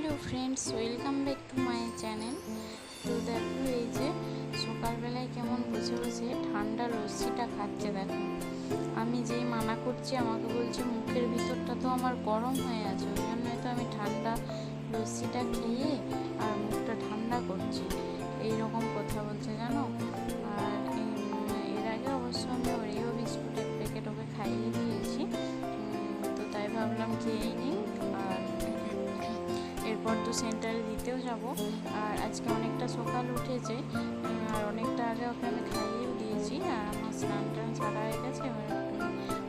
Hello friends, welcome back to my channel. তো দেখো এই যে সকালবেলায় কেমন বসে বসে ঠান্ডা লস্যিটা খাচ্ছে, দেখো। আমি যেই মানা করছি, আমাকে বলছে মুখের ভিতরটা তো আমার গরম হয়ে আছে, ওই জন্যই তো আমি ঠান্ডা লস্যিটা খেয়ে আর মুখটা ঠান্ডা করছি। এই রকম কথা বলছে, জানো? আর এর আগে অবশ্য আমি ওরিও বিস্কুট এক প্যাকেট ওকে খাইয়ে তো সেন্টারে দিতেও যাব। আর আজকে অনেকটা সকাল উঠেছে, আর অনেকটা আগে ওকে আমি খাইয়েও দিয়েছি, আর আমার স্নান টান সারা হয়ে গেছে, এবার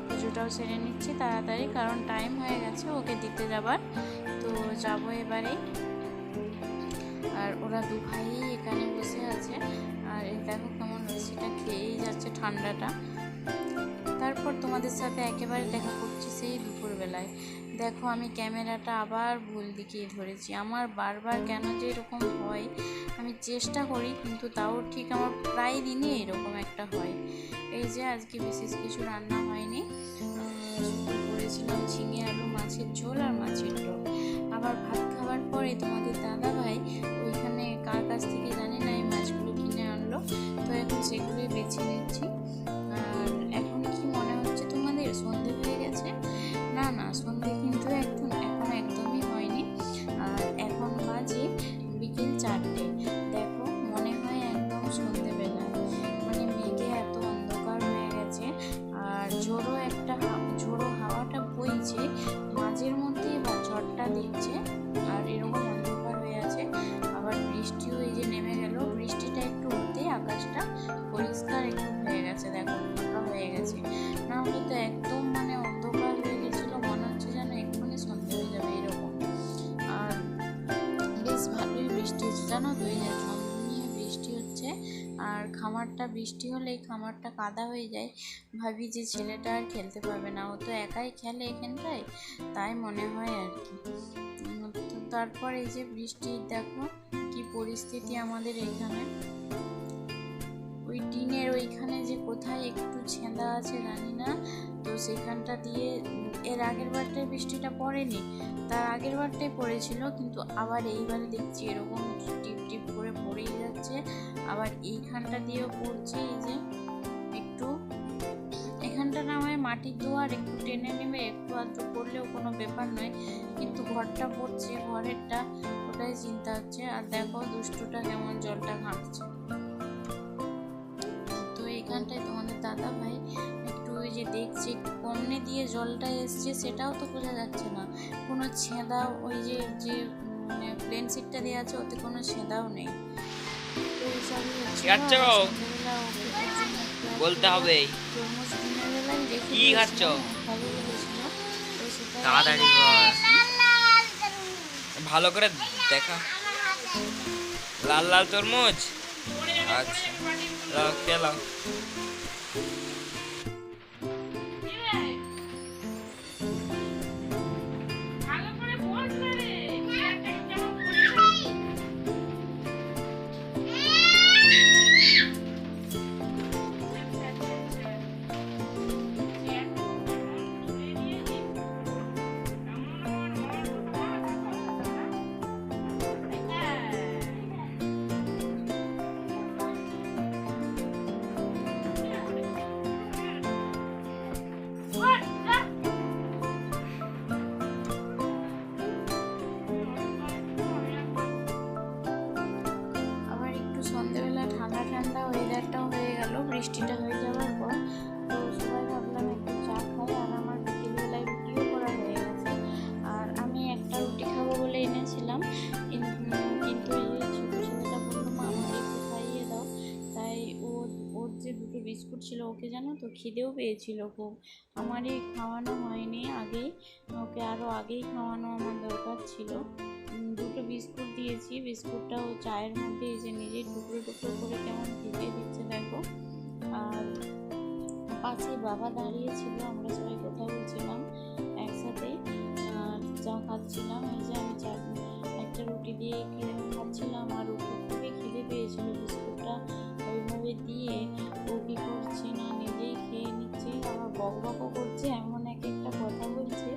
পুজোটাও সেরে নিচ্ছি তাড়াতাড়ি, কারণ টাইম হয়ে গেছে ওকে দিতে যাবার। তো যাব এবারে আর ওরা দু ভাই এখানে বসে আছে, আর দেখো কেমন লস্যিটা খেয়েই যাচ্ছে ঠান্ডাটা। তারপর তোমাদের সাথে একেবারে দেখা করছি সেই দুপুরবেলায়। দেখো, আমি ক্যামেরাটা আবার ভুল দিকে ধরেছি। আমার বারবার কেন যে এরকম হয়, আমি চেষ্টা করি, কিন্তু তাও ঠিক আমার প্রায় দিনই এরকম একটা হয়। এই যে, আজকে বিশেষ কিছু রান্না হয়নি। করেছিলাম ঝিঙে আলু, মাছের ঝোল আর মাছের টোল আবার ভাত খাওয়ার পরে তোমাদের দাদা বৃষ্টি জানো তো? এই নিয়ে বৃষ্টি হচ্ছে, আর খামারটা বৃষ্টি হলে এই খামারটা কাদা হয়ে যায়। ভাবি যে ছেলেটা আর খেলতে পারবে না, ও তো একাই খেলে এখানটায়, তাই মনে হয় আর কি। তারপর এই যে বৃষ্টি, দেখো কি পরিস্থিতি আমাদের এখানে। ওই টিনের ওইখানে যে কোথায় একটু ছেঁদা আছে জানি না। তো সেখানটা দিয়ে এর আগের বারটায় বৃষ্টিটা পড়েনি। তার আগের বারটাই পড়েছিল, কিন্তু আবার এইবারে দেখছি এরকম টিপ টিপ করে পড়েই যাচ্ছে। আবার এইখানটা দিয়েও পড়ছে এই যে একটু। এখানটা না হয় মাটির দোয়ার, একটু টেনে নেবে, একটু আধটু পড়লেও কোনো ব্যাপার নয়। কিন্তু ঘরটা পড়ছে, ঘরেরটা, ওটাই চিন্তা হচ্ছে। আর দেখো দুষ্টুটা কেমন জলটা ঘাঁটছে। দাদা ভাই একটু ওই যে দেখছে একটু কমনে দিয়ে জলটা এসছে সেটাও তো বোঝা যাচ্ছে না। কোনো ছেঁদা ওই যে যে প্লেন সিটটা দেওয়া আছে ওতে কোনো ছেঁদাও নেই। বলতে হবে। কি খাচ্ছ? তাড়াতাড়ি ভালো করে দেখা। লাল লাল তরমুজ? আচ্ছা। Uh, kaya lang. তো খিদেও পেয়েছিল খুব। আমারই খাওয়ানো হয়নি আগেই, ওকে আরও আগেই খাওয়ানো আমার দরকার ছিল। দুটো বিস্কুট দিয়েছি, বিস্কুটটা ও চায়ের মধ্যে এই যে নিজেই টুকরো টুকরো করে কেমন ভিজিয়ে দিচ্ছে দেখো। আর পাশে বাবা দাঁড়িয়ে ছিল আমরা সবাই কথা বলছিলাম একসাথে। চা খাচ্ছিলাম, এই যে আমি চা একটা রুটি দিয়ে খেয়ে খাচ্ছিলাম আর রুটি খুবই খিদে পেয়েছিল বিস্কুটটা। ওইভাবে দিয়ে বক বকও করছে, এমন এক একটা কথা বলছে।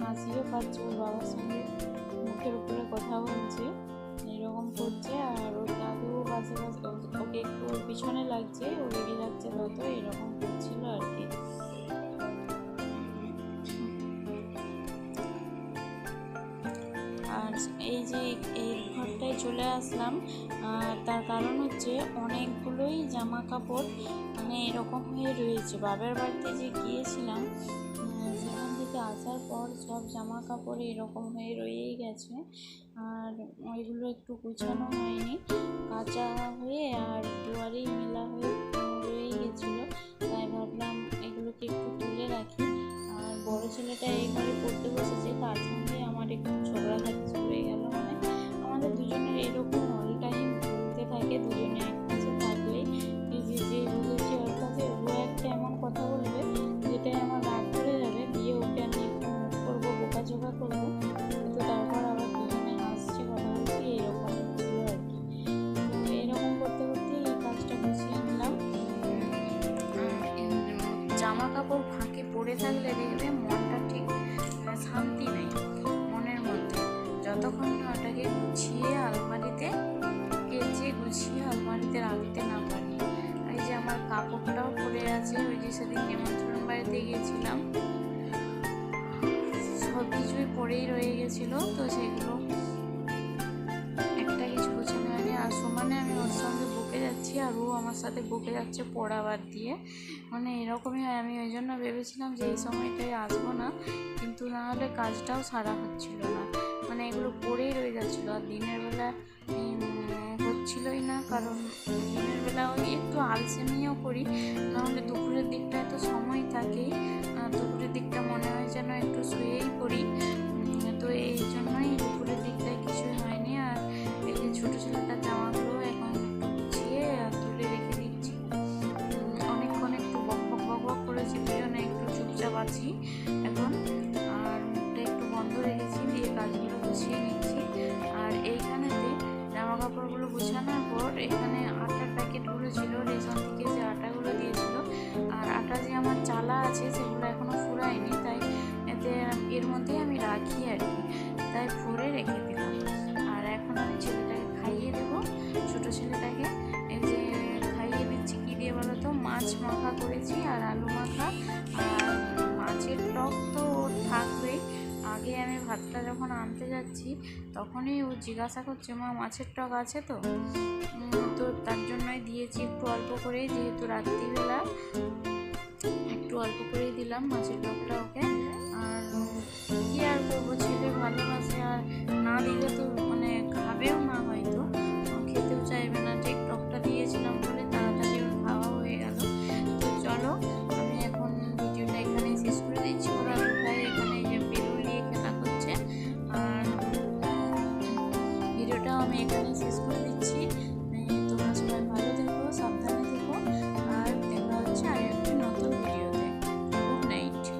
হাসিও পাচ্ছে ওর বাবার সঙ্গে, মুখের উপরে কথা বলছে, এরকম করছে আর ওর দাদু পাশে ওকে একটু পিছনে লাগছে, ও রেগে যাচ্ছে তত এরকম করছিল আর কি। আর এই যে এই ঘরটায় চলে আসলাম তার কারণ হচ্ছে অনেকগুলোই জামা কাপড় মানে এরকম হয়ে রয়েছে। বাবার বাড়িতে যে গিয়েছিলাম সেখান থেকে আসার পর সব জামা কাপড় এরকম হয়ে রয়েই গেছে। আর ওইগুলো একটু গুছানো হয়নি, কাঁচা হয়ে আর দুয়ারেই মেলা হয়ে রয়েই গেছিল। তাই ভাবলাম এগুলোকে একটু তুলে রাখি। বড় ছেলেটা এই ঘরে পড়তে বসেছে তার সঙ্গে আমার একটু ঝগড়া থাকছে হয়ে গেল। বাড়িতে গিয়েছিলাম সব কিছুই পড়েই রয়ে গেছিল, তো সেগুলো একটা কিছু গোছানো হয়নি। আর সমানে আমি ওর সঙ্গে বকে যাচ্ছি, আর ও আমার সাথে বকে যাচ্ছে পড়া বাদ দিয়ে। মানে এরকমই হয়, আমি ওই জন্য ভেবেছিলাম যে এই সময়টায় আসব না, কিন্তু না হলে কাজটাও সারা হচ্ছিল না। মানে এগুলো পড়েই রয়ে যাচ্ছিল, আর দিনের বেলা হচ্ছিলোই না, কারণ থাকেই দুপুরের দিকটা মনে হয় যেন একটু শুয়েই পড়ি। আছে, সেগুলো এখনও ফুরায়নি, তাই এতে এর মধ্যেই আমি রাখি আর কি। তাই ফুরে রেখে দিলাম। আর এখন আমি ছেলেটাকে খাইয়ে দেবো। ছোটো ছেলেটাকে এই যে খাইয়ে দিচ্ছি, কী দিয়ে বলো তো? মাছ মাখা করেছি আর আলু মাখা। আর মাছের টক তো থাকবেই। আগে আমি ভাতটা যখন আনতে যাচ্ছি, তখনই ও জিজ্ঞাসা করছে, মা, মাছের টক আছে তো? তো তার জন্যই দিয়েছি একটু অল্প করেই, যেহেতু রাত্রিবেলা। অল্প করেই দিলাম মাছের টকটা ওকে। আর কি আর করব, ছেলে ভালোবাসে আর না দিলে তো মানে খাবেও না।